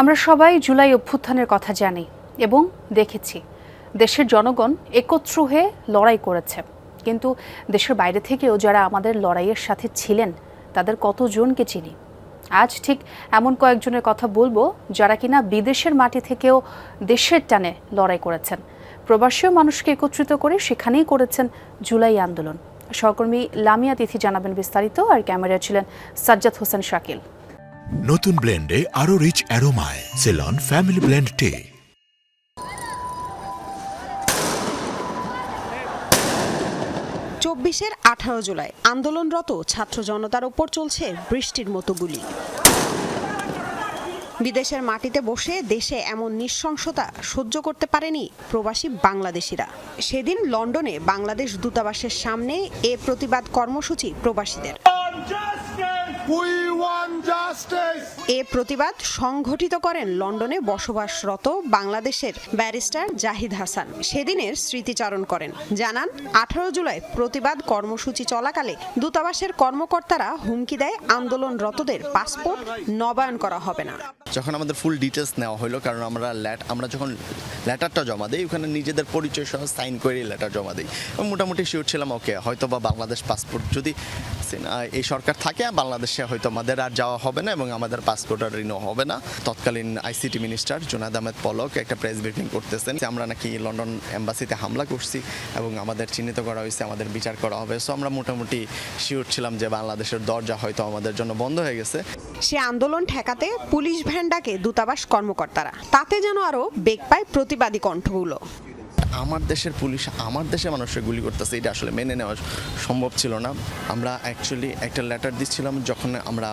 আমরা সবাই জুলাই অভ্যুত্থানের কথা জানি এবং দেখেছি। দেশের জনগণ একত্র হয়ে লড়াই করেছে। কিন্তু দেশের বাইরে থেকেও যারা আমাদের লড়াইয়ের সাথে ছিলেন, তাদের কতজনকে চিনি? আজ ঠিক এমন কয়েকজনের কথা বলব যারা কিনা বিদেশের মাটি থেকেও দেশের টানে লড়াই করেছেন। প্রবাসীয় মানুষকে একত্রিত করে সেখানেই করেছেন জুলাই আন্দোলন। সহকর্মী লামিয়া তিথি জানাবেন বিস্তারিত। আর ক্যামেরায় ছিলেন সাজ্জাদ হোসেন শাকিল। নতুন ব্লেন্ডে আরও রিচ অ্যারোমায় সেলন ফ্যামিলি ব্লেন্ড টে চব্বিশের আঠারো জুলাই আন্দোলনরত ছাত্র জনতার ওপর চলছে বৃষ্টির মতো গুলি। বিদেশের মাটিতে বসে দেশে এমন নৃশংসতা সহ্য করতে পারেনি প্রবাসী বাংলাদেশিরা। সেদিন লন্ডনে বাংলাদেশ দূতাবাসের সামনে এ প্রতিবাদ কর্মসূচি প্রবাসীদের! এ প্রতিবাদ সংঘটিত করেন লন্ডনে বসবাসরত বাংলাদেশের ব্যারিস্টার জাহিদ হাসান। সেদিনের স্মৃতিচারণ করেন। জানান আঠারো জুলাই প্রতিবাদ কর্মসূচি চলাকালে দূতাবাসের কর্মকর্তারা হুমকি দেয় আন্দোলনরতদের পাসপোর্ট নবায়ন করা হবে না। যখন আমাদের ফুল ডিটেলস নেওয়া হলো কারণ আমরা ল্যাট আমরা যখন লেটারটা জমা দিই ওখানে নিজেদের পরিচয় সহ সাইন করে লেটার জমা দিই। মোটামুটি শিওর ছিলাম ওকে হয়তো বা বাংলাদেশ পাসপোর্ট যদি আহ, এই সরকার থাকে বাংলাদেশে হয়তো আমাদের আর যাওয়া হবে না এবং আমাদের পাসপোর্ট আর রিনিউ হবে না। তৎকালীন আইসিটি মিনিস্টার জুনাদ আহমেদ পলক একটা প্রেস ব্রিফিং করতেছেন আমরা নাকি লন্ডন এম্বাসিতে হামলা করছি এবং আমাদের চিহ্নিত করা হয়েছে আমাদের বিচার করা হবে। সো আমরা মোটামুটি শিওর ছিলাম যে বাংলাদেশের দরজা হয়তো আমাদের জন্য বন্ধ হয়ে গেছে। সে আন্দোলন ঠেকাতে পুলিশ ভ্যান ডাকে দূতাবাস কর্মকর্তারা তাতে যেন আরও বেগ পায় প্রতিবাদী কণ্ঠগুলো। আমার দেশের পুলিশ, আমার দেশে মানুষকে গুলি করতেছে, এটা আসলে মেনে নেওয়া সম্ভব ছিল না। আমরা অ্যাকচুয়ালি একটা লেটার দিচ্ছিলাম যখন আমরা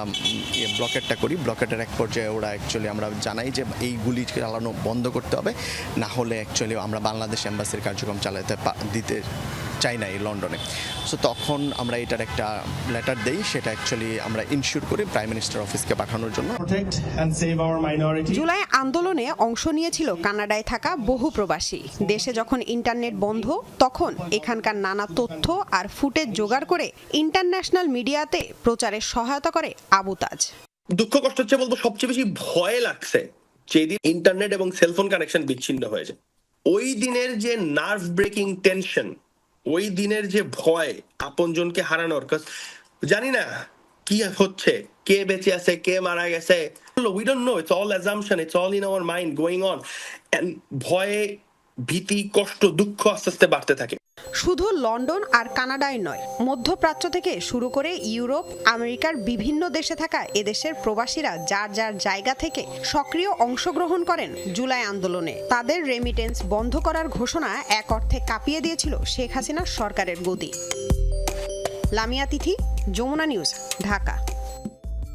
ব্লকেটটা করি ব্লকেটের এক পর্যায়ে ওরা অ্যাকচুয়ালি আমরা জানাই যে এই গুলি চালানো বন্ধ করতে হবে, না হলে অ্যাকচুয়ালি আমরা বাংলাদেশ এম্বাসির কার্যক্রম চালাতে দিতে চাই না এই লন্ডনে সো তখন আমরা এটার একটা লেটার দেই সেটা অ্যাকচুয়ালি আমরা ইনশিওর করি প্রাইম মিনিস্টার অফিসকে পাঠানোর জন্য. জুলাই আন্দোলনে অংশ নিয়েছিল কানাডায় থাকা বহু প্রবাসী। দেশে যখন ইন্টারনেট বন্ধ তখন এখানকার নানা তথ্য আর ফুটেজ জোগাড় করে ইন্টারন্যাশনাল মিডিয়াতে প্রচারে সহায়তা করে আবু তাজ। দুঃখ কষ্ট হচ্ছে বলব সবচেয়ে বেশি ভয় লাগছে যেদিন ইন্টারনেট এবং সেলফোন কানেকশন বিচ্ছিন্ন হয়েছে। ওই দিনের যে নার্ভ ব্রেকিং টেনশন ওই দিনের যে ভয় আপনজনকে হারানোর জানি না কি হচ্ছে, কে বেঁচে আছে, কে মারা গেছে। We don't know it's all assumption it's all in our mind going on ভয়ে ভীতি, কষ্ট, দুঃখ আস্তে আস্তে বাড়তে থাকে। শুধু লন্ডন আর কানাডায় নয়, মধ্যপ্রাচ্য থেকে শুরু করে ইউরোপ, আমেরিকার বিভিন্ন দেশে থাকা এদেশের প্রবাসীরা যার যার জায়গা থেকে সক্রিয় অংশগ্রহণ করেন জুলাই আন্দোলনে। তাদের রেমিটেন্স বন্ধ করার ঘোষণা এক অর্থে কাঁপিয়ে দিয়েছিল শেখ হাসিনার সরকারের গতি। লামিয়া তিথি, যমুনা নিউজ, ঢাকা।